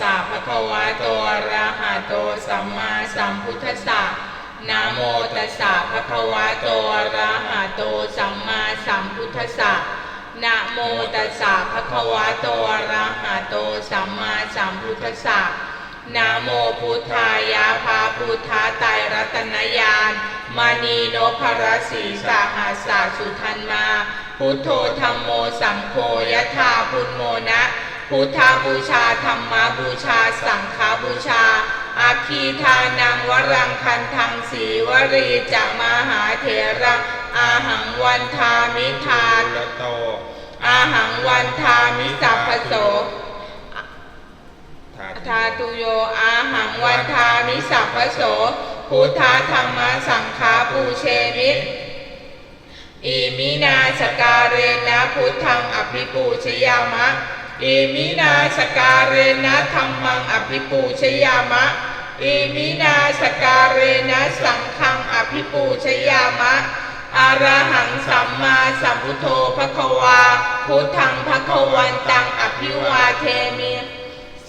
สสะภะคะวะโตอะระหะโตสัมมาสัมพุทธัสสะนะโมตัสสะภะคะวะโตอะระหะโตสัมมาสัมพุทธัสสะนะโมตัสสะภะคะวะโตอะระหะโตสัมมาสัมพุทธัสสะนะโมพุทธายะภาพุทธาไตรรัตนญาณมณีโนภรสีสาหาสาสุทันมา พุทโธธรรมโมสังโฆยะธาพุทโมนะ พุทธาบูชาธรรมบูชา สังฆาบูชา อาคีทานังวรังคันทังสีวรีจะมหาเถระอาหังวันทามิทานละโตอาหังวันทามิสัพพโสทาทาตุโยอาหังวันทามิสัพพโสพุทธาธรรมสังฆาปูเชมิอิมินาสการเรนะพุทธังอภิปูชยามะ อิมินาสการเรนะธรรมังอภิปูชยามะอิมินาสการเรนะสังฆังอภิปูชยามะอะรหังสัมมาสัมพุทโธภควา พุทธังภควันตังอภิวาเทมิ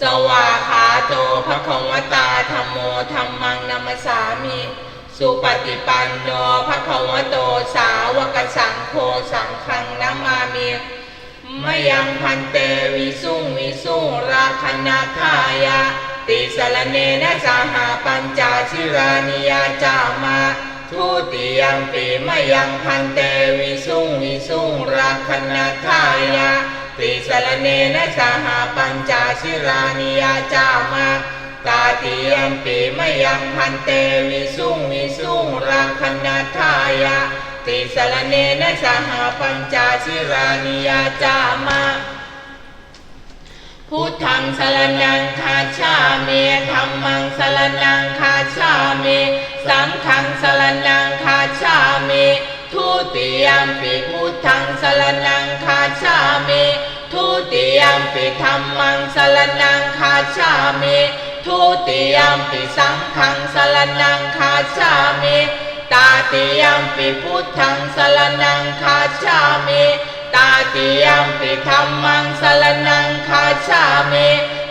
สวาขาโตภควตาธรรมโมธรรมังนัมสสามิ สุปฏิปันโนภควโตสาวกสังโฆสังฆังนามามิ มยังพันเตวิสุงวิสุงราคณาทายะ ติสรเนนะสหปัญจชิรานิยาจามาทุติยมปีมยังพันเตวิสุงวิสุงราคณาทายะ ติสรเนนะสหปัญจชิรานิยาจามาตาติยมปีมยังพันเตวิสุงวิสุงราคณาทายะ ติสรเนนะสหปัญจชิรานิยาจามาพุทธังสรนังคาชามิธรรมังสรนังคาชามิสังฆังสรนังคาชามิทุติยมปิพุทธังสรนังคาชามิทุติยมปิธรรมังสรนังคาชามิทุติยมปิสังฆังสรนังคาชามิ ตาติยมปิพุทธังสรนังคาชามิตาติยมปิธรรมังสรนังคาชามิ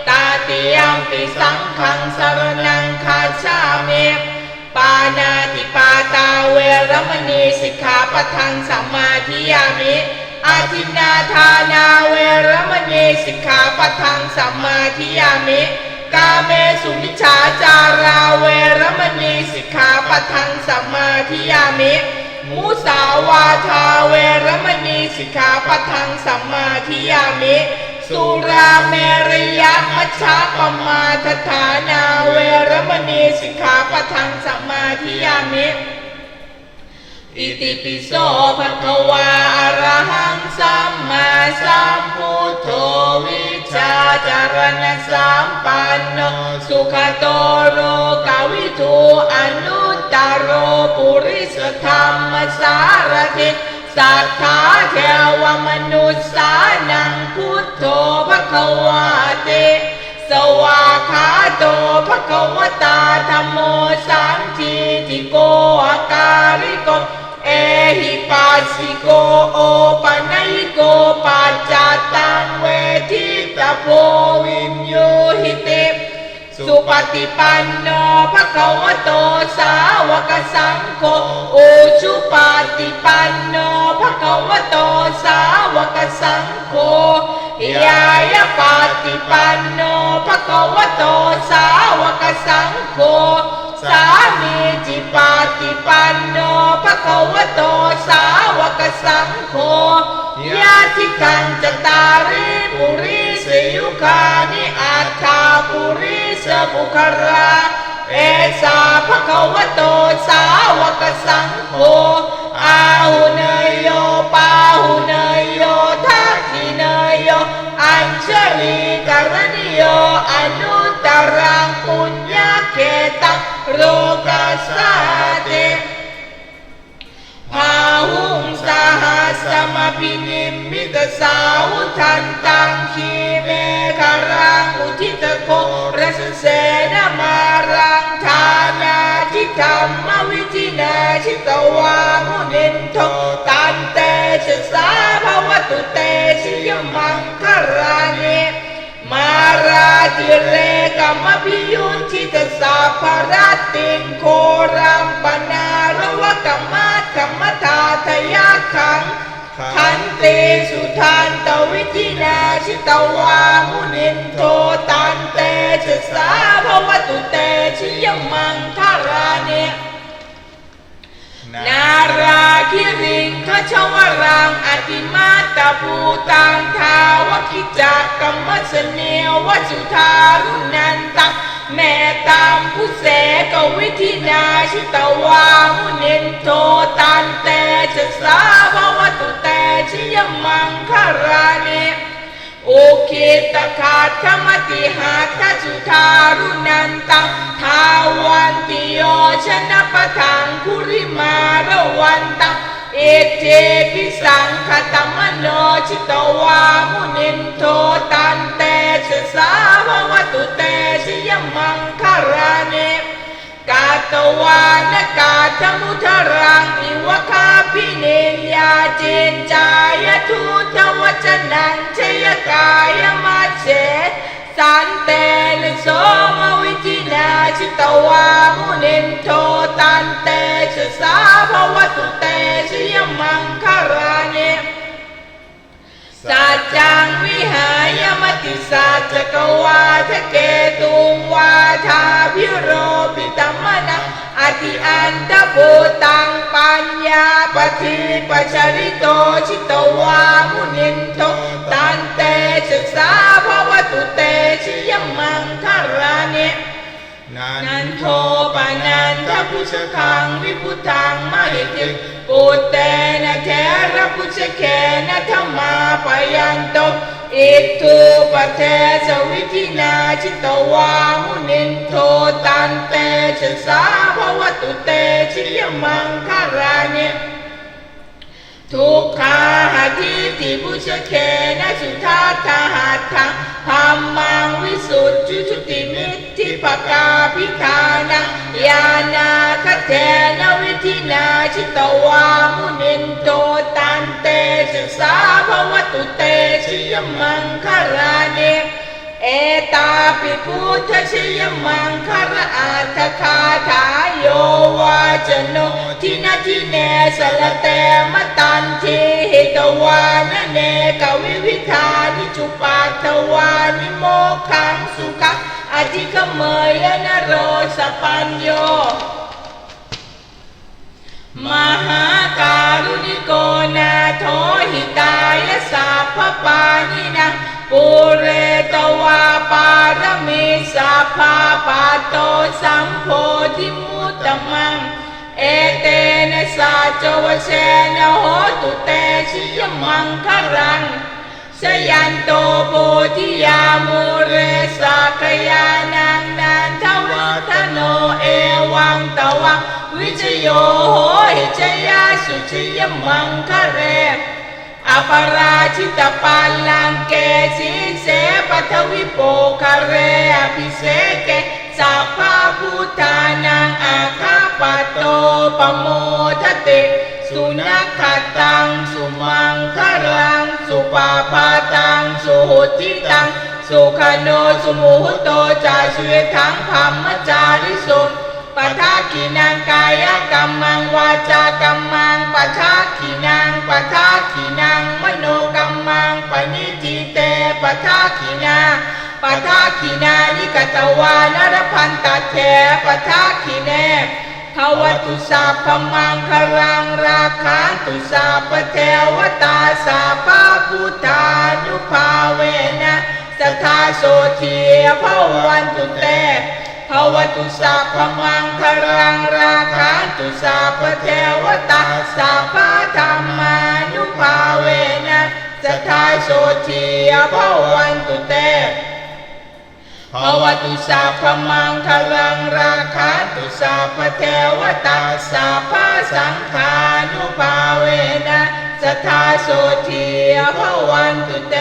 ตาติยมปิสังฆังสรนังคาชามิปานาติปาตาเวรมณีสิกขาปะทังสัมมาทิยามิอาทินนาทานาเวรมณีสิกขาปะทังสัมมาทิยามิ กาเมสุมิจฉาจาราเวรมณีสิกขาปะทังสัมมาทิยามิมุสาวาทาเวรมณีสิกขาปะทังสัมมาทิยามิ สุราเมรยมัชฌะปมาทฐานาเวรมณีสิกขาปะทังสัมมาทิยามิอิติปิโสภะคะวาอะระหังสัมมาสัมพุทโธวิชาารณสัมปันโนสุขโตโรกาวิทูอนุตตโรปุริสธรรมสารถิสัทธาเทวมนุษย์สานังพุทโธภควาติสวาขาโตภะควตาธรรมโมสันทิติโกอาการิโก เอหิปัสสิโกโอปัญญิ โววิมโยหิติสุปฏิปันโนภะคะวะโตสาวกสังโฆอุชุปฏิปันโนภะคะวะโตสาวกสังโฆยายาปฏิปันโนภะคะวะโตสาว ริสบุคราเอสาภะคะวะโตสาวกสังโฆอาหุเนยโยปาหุเนยโยทักขิเนยโยอัญชลีกรณิโยอนุตรังปุญญาเขตังโลกัสสาติพาหุงสหัสมพินิมิตสาวุทันตังคีเมฆารังอุ ทิตโกรสเสนมารังทานาทิธรรมวิจินาชิตวามุนินโทตันเตชะสาภวตุเตชิยมังครานิมาราติเรกัมพิยุนชิตสัพพรติงโครัมปนาระวะกัมมัตกัมมทาทยาขัง ขันติสุทันตวิธินาชิตวามุนินโทตันเตชะสาภวตุเตชิยมังทาราเนนาราคิริงขชวรังอติมาตาภูตังทาวกิจักกัมมัสเนวสุทารุนันตังแม่ตามผู้เสกวิธินาชิตวามุนินโทตันเตชะสา ขิตขาดขมติหาทัจุทารุนันตังทาวันติโยชนะปะทังคุริมาระวันตังเอเจพิสังคตมโนชิตวามุนินโทตันเตชสาภวตุเต ตวานกาธมุทรังอิวคาพิเนยาเจนจายทุทวจนังชยกายมาเสสันเตนโสมวิจินาชิตวามุนินโทตันเตชสาภวตุเตชยมังคาราเน สัจจังวิหายมติสัจจกวาทะเกตุงวาทาพิโรปิตมนะอธิอันตภูตังปัญญาปฏิปัชริโตชิตวามุนินโตตันเตศึกษาภวตุเตชิยมังคาราเนนันโทปนันทพุชคังวิพุทังมหิติปุตเตนะเทระพุชเคนะธรรมา ปยันตุอิทุปเทสวิธินาชิตวามุนินโทตันเตชะสาภวตุเตชิยมังคาราเนทุกขาหาทิติบุชเคนะสุทาทาหัตถัง ธรรมังวิสุทธิชุติมิตทิปกาพิธานังยานาคเทนวิธินาชิตวามุนินโตตันเตศึกษาภวตุเตชิยมังคาราเนเอตาปิพุทธชิยมังคารอาทคาถาโยวาจโน ทินาทิเนสลเตมตันทีหิตวานเนกวิวิธานิจุปาทวานิโมขังสุขังอธิขเมยนโรสปัญโย มหาการุณิโกนาโทหิตายสัพพปานินะปุเรตวาปารมีสัพพาปาโตสัมโพธิมุตตมัง เอเตเนะสัจวเชนโหตุเตชิยมังครังสยันโตโพธิยามุเรสักยานังนันทวัฒโนเอวังตวังวิจโยโหหิจยาสุชิยมังคะเรอปราชิตปัลลังเกสิเสปัทวิโปคะเรอภิเสเก สัพพะพุทธานังอาคาปโตปโมทติสุนัขตังสุมังคลังสุปาปาตังสุหุติตังสุขโนสุมุหุโตจาสุเวทังธรรมจาริสุปทากินังกายกรรมังวาจากรรมังปทากินังปทา ทากินานิกตวานรพันตเถปทากิเนภวตุสัพมังคลังราคันตุสัพพเทวตาสัพพพุทธานุภาเวนะสทาโสทีภวันตุเตภวตุสัพมังคลังราคันตุสัพพเทวตาสัพพธรรมานุภาเวนะสทาโสทีภวันตุเต ภวตุสัพพมังคลังราคันตุสัพเทวตาสัพพสังฆานุภาเวนะสัทธาโสทีภวันตุเต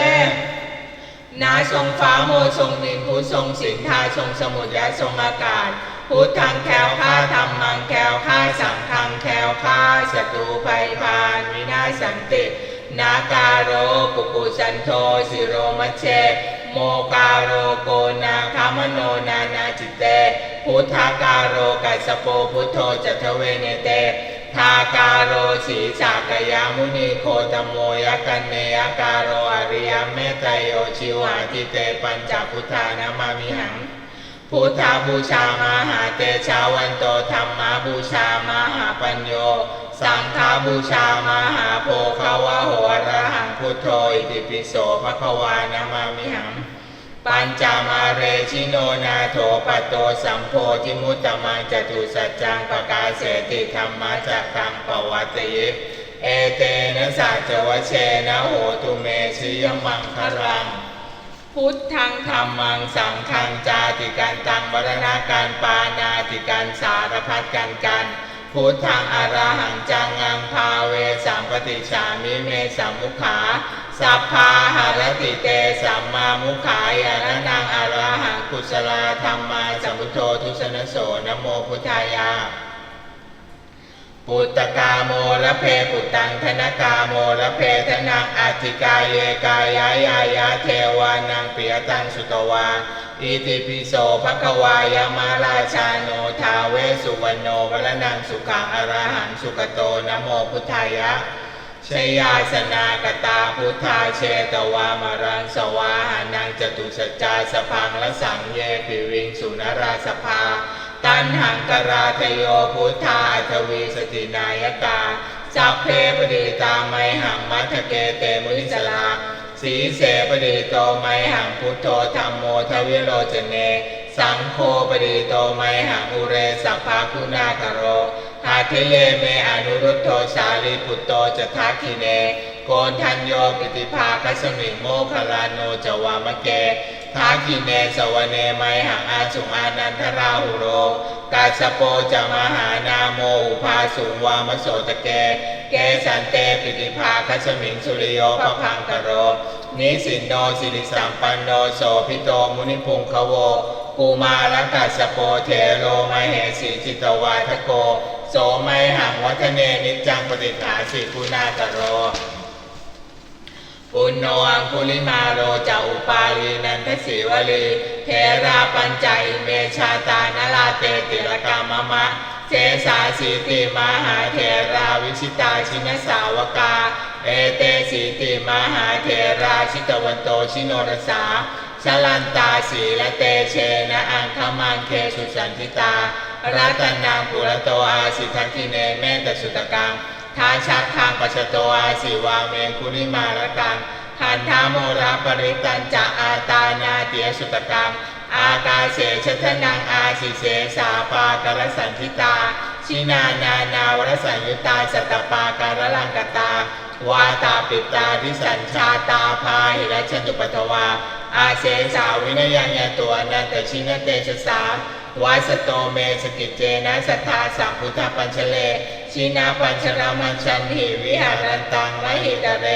นาทรงฟ้าโมทรงดินผู้ทรงสินทาทรงสมุทรและทรงอากาศพุทธังแคล้วคลาธรรมังแคล้วคลาสังฆังแคล้วคลาศัตรูภัยพานวินาสันติ นาการโรปุกุสันโทสิโรมเช โมกาโรโกนาคามโนนานาจิตเต พุทธาการโรกัสโปพุทโธจัตเวเนเตทาการโรสีสากยามุนีโคตโมยกันเนยการโรอริยเมตโยชิวาทิเตปัญจพุทธานามามิหังพุทธาบูชามหาเตชาวันโตธรรมาบูชามหาปัญโย สังฆาบูชามหาโพคาวะโห พุทโธอิติปิโสภะคะวานามามิหัง ปัญจามาเรชิโนนาโถปตโตสัมโพธิมุตตมังจตุสัจจังปกาเสติธรรมะจักขังปวัตติเอเตนะสัจวเชนะโหตุเมชิยมังคลัง พุทธังธรรมังสังฆังจาติการตังวรณาการปานาติการสารพัดกันกัน พุทธังอรหังจังงังพาเวสัมปติฉามิเมสัมมุขาสัพพาหารติเตสัมมามุขายานะนังอรหังกุศลธรรมาสัมพุทโธทุสนโสนโมพุทธายาปุตตกาโมละเพปุตตังธนกาโมละเพธนังอัติกายเยกายายายาเทวานังเปียตังสุตวา อิติปิโสภะคะวายามาราชาโนทาเวสุวรรณโนวรนังสุขังอรหังสุกโตนะโมพุทธายะชยาสนากตาพุทธาเชตวามารังสวาหานังจตุสัจจาสพังและสังเยปิวิงสุนราสภา ตันหังกราทโยพุทธาอัทวีสตินายกาสัพเพปดิตาไมหังมัทเกเตมุนิสลา สีเสปดิโตไมหังพุทโธธรรมโมทวิโรจเน สังโฆปดิโตไมหังอุเรสัพพาคุณาคโรหาเทเยเมอนุรุตโตสาลีพุตโตจะทักขิเน โกนทันโยปิติภาคัสมิงโมคลานโนจวามะเก ทักขิเนสวเนไมหังอาสุงอานันทราหุโรกาสโปจะมหานาโมอุภาสุวามโสตะเก เกสันเตปิติภาคัสมิงสุริโยพพังกโร นิสินโนสิริสัมปันโนโสพิโตมุนิพุงคโวกูมารกัสโปเทโรมเหสีจิตวาทโก โสไมหังวัฒเนนิจจังปฏิฐาสิคุณากโร ปุณโนอังคุลิมาโรจะอุปาลีนันทศิวลีเทราปัญจัยเมชาตานลาเตติลกามมะเจสาสีติมหาเทราวิชิตาชินสาวกา เอเตสีติมหาเทราชิตวันโตชิโนรสาชลันตาสีละเตเชนะอังคมังเคสุสันติตารัตนังปุระโตอาสิทังคิเนเมตสุตกัง ทาชักทางปัชโตอาสิวาเมคุริมาละกังคันธาโมราปริตันจะอาตานาเตียสุตกังอากาเสชทนังอาสิเสสาปากรสันทิตา ชินานานาวรสัญยุตาสัตตปาการลังกตาวาตาปิตาทิสัญชาตาพาหิรัชตุปัทวา อาเสสาวินยังยตัวนันตชินเตชะสามวาสโตเมสกิจเจนะสัทธาสัมพุทธปัญชเล ชินาปัญชรามันชันหิวิหารันตังมหิตเร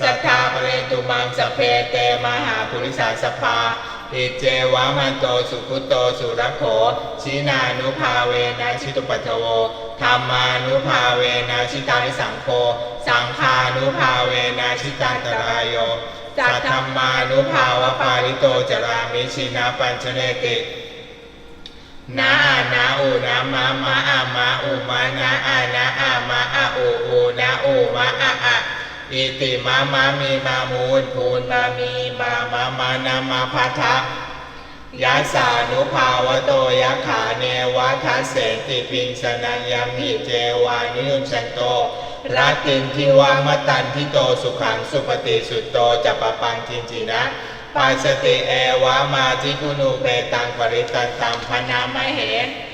สัทธาปเรตุมังสเพเตมหาปุริสาสภา อิเจวามันโตสุขุโตสุรโขชินานุภาเวนะชิตุปัทโวธรรมานุภาเวนะชิตานิสังโฆสังฆานุภาเวนะชิตันตรายโยสัทธรรมานุภาวะปาริโตจรามิชินาปัญชเนตินาอานาอูนามามาอามาอูมานาอานาอามาอาอูอูนาอูมาอาอา อิติมามามีมามูลพูนมามีมามามานามาพัทะยาสานุภาวโตยะขาเนวะทัสเสติปิงสนัญญัมหิเจวานิยุนชันโตรัตินทิวามตันทิโตสุขังสุปฏิสุตโตจะปะปังจินจินะปัสสติเอวะมาจิกุนุเปตังปริตันตังพนามเหการณียมาทกุสเลน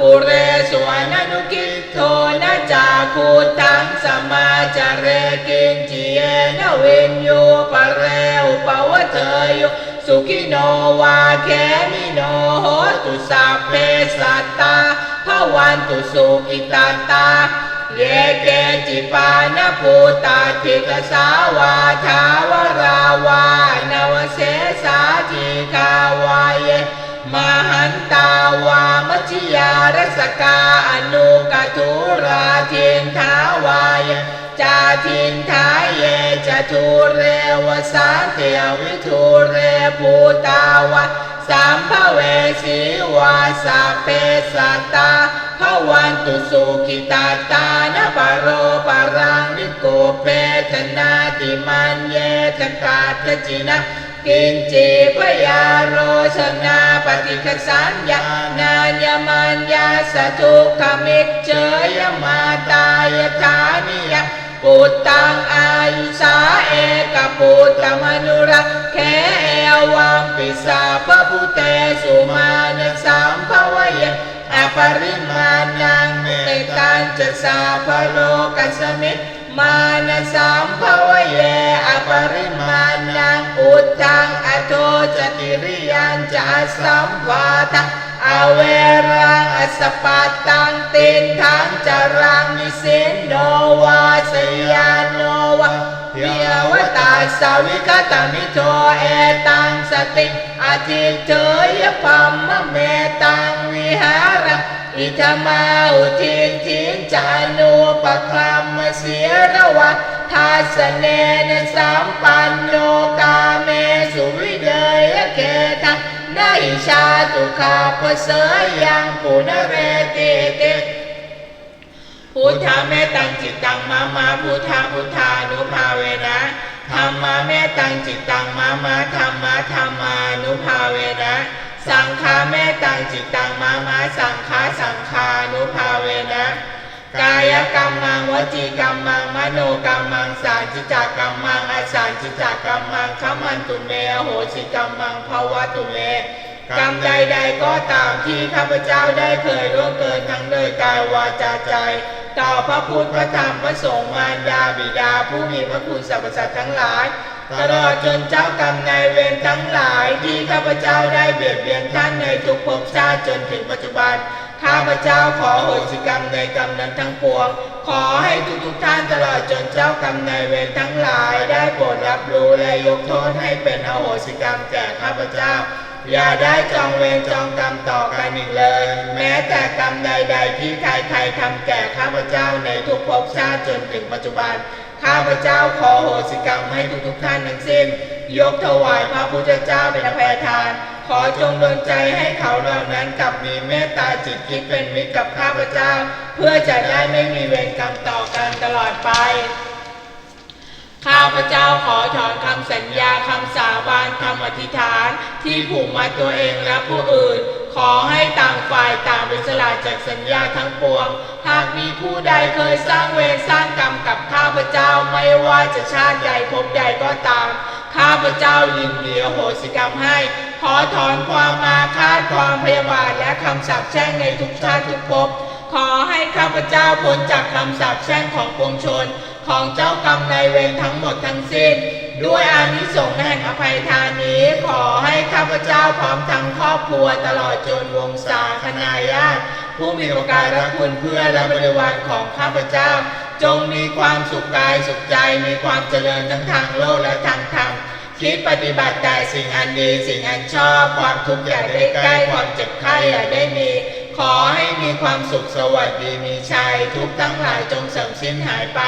กุเรสวนนุกิโทนะจาคูตังสมาจเรกินจิเยนวินโยปะเรอุปวะเทโยสุขิโนวาแคมิโนโหตุสัพเพสัตตาภวันตุสุขิตาตาเยเกจิปานภูตาทิกสาวาทาวราวานวเสสาจิกาวายเย มหันตาวามัชฌิยารสกาอนุกทุราทินทาวายจาทินทายเยจทูเรวสาเทวิทูเรภูตาวะสัมภเวสีวาสาเปสัตาภวันตุสุขิตาตานปโรปรังนิโกเปตนาติมันเยทกาตจินะ กินจีพยาโรชนาปฏิคสัญญานานยมันยาสทุกขมิจเจยมาตายฐานิยปุตตังอายุสาเอกปุตตมนุรักแขเอวัมปิสาปพุเตสุมาณสัมภวเยอปริมาณังเมตันจะสาพโลกัสมิมานสั ยันจะสัมวาทังอเวรังอสปัตตังตินทังจรังนิสินโนวาสยานโนวะวิยวตาสาวิกตมิโทเอตังสติอธิเทยพัมมเมตังวิหารังอิธมาอุทิทินจานุปคลัมมเสียระวะทัสเนนสัมปันโนกาเมสุวิเดยเกตัง นาอิชาตุขาปเสยยังปุณเรติเตพุทธาเมตังจิตตังมามาพุทธาพุทธานุภาเวนะธรรมาเมตังจิตตังมามาธรรมะธรรมานุภาเวนะสังฆาเมตังจิตตังมามาสังฆาสังฆานุภาเวนะ กายกรรมังวจีกรรมังมโนกรรมังสารจิจักกรรมังอาสารจิจักกรรมังขมันตุเมโหสิกรรมังภวตุเมกรรมใด ๆ ก็ตามที่ข้าพเจ้าได้เคยร่วงเกินทั้งโดยกายวาจาใจ ต่อพระพุทธพระธรรมพระสงฆ์มารดาบิดาผู้มีพระคุณสรรพสัตว์ทั้งหลาย ตลอดจนเจ้ากรรมนายเวรทั้งหลายที่ข้าพเจ้าได้เบียดเบียนท่านในทุกภพชาติจนถึงปัจจุบันข้าพเจ้าขอโหสิกรรมในกรรมนั้นทั้งปวง ขอให้ทุกๆท่านตลอดจนเจ้ากรรมนายเวรทั้งหลายได้โปรดรับรู้และยกโทษให้เป็นอโหสิกรรมแก่ข้าพเจ้า อย่าได้จองเวรจองกรรมต่อกันอีกเลย แม้แต่กรรมใดๆที่ใครๆทำแก่ข้าพเจ้าในทุกภพชาติจนถึงปัจจุบัน ข้าพเจ้าขอโหสิกรรมให้ทุกๆท่านทั้งสิ้น ยกถวายพระพุทธเจ้าเป็นอภัยทาน ขอจงดลใจให้เขาเหล่านั้นกลับมีเมตตาจิตคิดเป็นมิตรกับข้าพเจ้า เพื่อจะได้ไม่มีเวรกรรมต่อกันตลอดไปข้าพเจ้าขอถอนคำสัญญาคำสาบานคำอธิษฐาน ที่ผูกมาตัวเองและผู้อื่น จากสัญญาทั้งปวง หากมีผู้ใดเคยสร้างเวรสร้างกรรมกับข้าพเจ้าไม่ว่าจะชาติใดภพใดก็ตาม ข้าพเจ้ายินดีอโหสิกรรมให้ ขอถอนความมาคาดความพยาบาทและคำสาปแช่งในทุกชาติทุกภพขอให้ข้าพเจ้าพ้นจากคำสาปแช่งของปวงชน ของเจ้ากรรมนายเวรทั้งหมดทั้งสิ้น ด้วยอานิสงส์แห่งอภัยทานนี้ ขอให้ข้าพเจ้าพร้อมทั้งครอบครัวตลอดจนวงศาคณาญาติผู้มีโอกาสรักคุณเพื่อและบริวารของข้าพเจ้า จงมีความสุขกายสุขใจมีความเจริญทั้งทางโลกและทางธรรมคิดปฏิบัติแต่สิ่งอันดีสิ่งอันชอบความทุกข์อย่าได้ใกล้ความเจ็บไข้อย่าได้มี ขอให้มีความสุขสวัสดีมีชัยทุกทั้งหลายจงเสื่อมสิ้นหายไป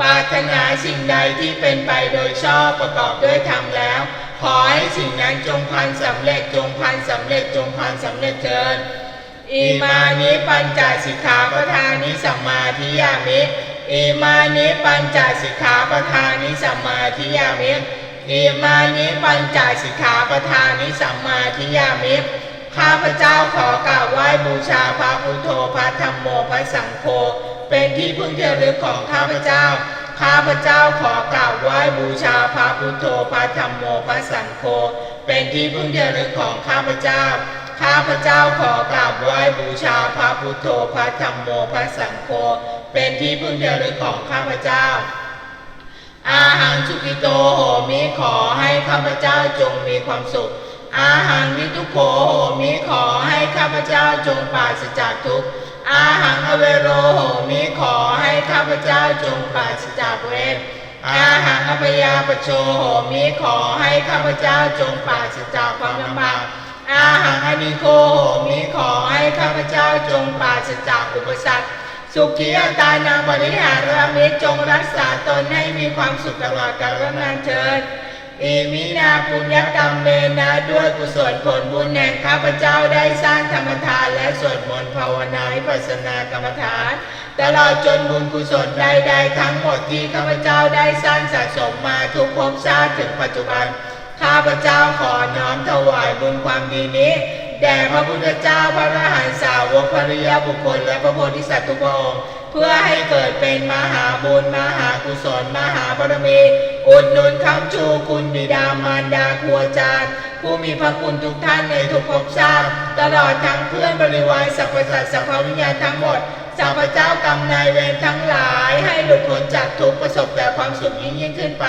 ปรารถนาสิ่งใดที่เป็นไปโดยชอบประกอบด้วยธรรมแล้ว ขอให้สิ่งนั้นจงพันสำเร็จจงพันสำเร็จจงพันสำเร็จเถิดอิมานิปัญจสิกขาปทานิสัมมาทิยามิอิมานิปัญจสิกขาปทานิสัมมาทิยามิอิมานิปัญจสิกขาปทานิสัมมาทิยามิข้าพเจ้าขอกราบไหว้บูชาพระพุทโธพระธรรมโมพระสังโฆ เป็นที่พึ่งที่ระลึกของข้าพเจ้า ข้าพเจ้าขอกราบไหว้บูชาพระพุทโธพระธรรมโมพระสังโฆ เป็นที่พึ่งที่ระลึกของข้าพเจ้า ข้าพเจ้าขอกราบไหว้บูชาพระพุทโธพระธรรมโมพระสังโฆ เป็นที่พึ่งที่ระลึกของข้าพเจ้าอาหังสุกิโตโหมิขอให้ข้าพเจ้าจงมีความสุข อาหังนิทุโขโหมิขอให้ข้าพเจ้าจงปราศจากทุกข์ อาหังอเวโรโหมิขอให้ข้าพเจ้าจงปราศจากเวรอาหังอภยาปโชโหมิขอให้ข้าพเจ้าจงปราศจากความลำบากอาหังอนิโคโหมิขอให้ข้าพเจ้าจงปราศจากอุปสรรคสุขีอตานาบริหารามิตจงรักษาตนให้มีความสุขตลอดกาลนานเถิด อิมินาปุญญกรรมเมนะด้วยกุศลผลบุญแห่งข้าพเจ้าได้สร้างธรรมทานและสวดมนต์ภาวนาวิปัสสนากรรมฐาน ตลอดจนบุญกุศลใดๆทั้งหมดที่ข้าพเจ้าได้สร้างสะสมมาทุกภพชาติถึงปัจจุบัน ข้าพเจ้าขอน้อมถวายบุญความดีนี้ แด่พระพุทธเจ้าพระอรหันตสาวกภริยาบุคคลและพระโพธิสัตว์ทุกองค์ เพื่อให้เกิดเป็นมหาบุญมหากุศลมหาบารมีอุดหนุนคำชูคุณบิดามารดาครูอาจารย์ผู้มีพระคุณทุกท่านในทุกภพชาติตลอดทั้งเพื่อนบริวารสรรพสัตว์สรรพวิญญาณทั้งหมดสัพพเจ้ากรรมนายเวรทั้งหลายให้หลุดพ้นจากทุกประสบแต่ความสุขยิ่งยิ่งขึ้นไป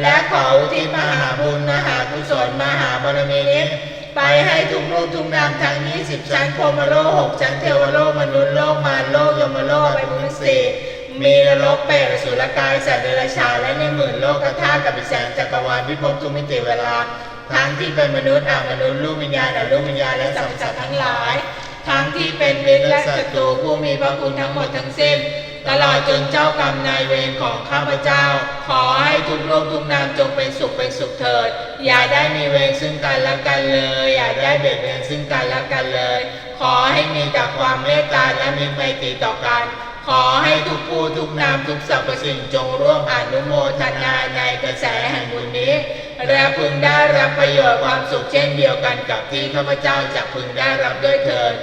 และขออุที่มหาบุญมหากุศลมหาบารมีนี้ ไปให้ทุกโลกทุกนามทั้งนี้สิบชั้นพรมโลกหกชั้นเทวโลกมนุษย์โลกมารโลกยมโลกไปมุสสี่มีนรกเปรตสุรกายสัตว์เดรัจฉานและในหมื่นโลกธาตุกับอีแสนจักรวาลพิภพทุกมิติเวลาทั้งที่เป็นมนุษย์อามนุษย์ลูกวิญญาณอรูปวิญญาณและสัมสัตว์ทั้งหลาย ทั้งที่เป็นมิตรและศัตรูผู้มีพระคุณทั้งหมดทั้งสิ้น ตลอดจนเจ้ากรรมนายเวรของข้าพเจ้า ขอให้ทุกโลกทุกนามจงเป็นสุขเป็นสุขเถิด อย่าได้มีเวรซึ่งกันและกันเลย อย่าได้เบียดเบียนซึ่งกันและกันเลย ขอให้มีแต่ความเมตตาและมีไมตรีต่อกัน ขอให้ทุกผู้ทุกนามทุกสรรพสิ่งจงร่วมอนุโมทนาในกระแสแห่งบุญนี้และพึงได้รับประโยชน์ความสุขเช่นเดียวกันกับที่ข้าพเจ้าจะพึงได้รับด้วยเถิด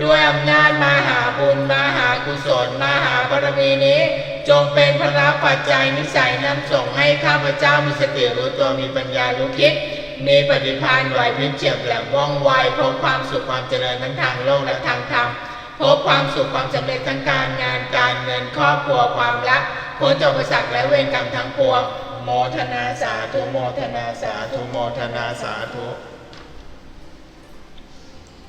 ด้วยอำนาจมหาบุญมหากุศลมหาบารมีนี้ จงเป็นพระปัจจัยนิสัยนำส่งให้ข้าพเจ้ามีสติรู้ตัวมีปัญญารู้คิด มีปฏิภาณไหวพริบเฉียบแหลมว่องไวพบความสุขความเจริญทั้งทางโลกและทางธรรมพบความสุขความสำเร็จทั้งการงานการเงินครอบครัวความรักพ้นจากอุปสรรคและเวรกรรมทั้งปวงโมทนาสาธุโมทนาสาธุโมทนาสาธุ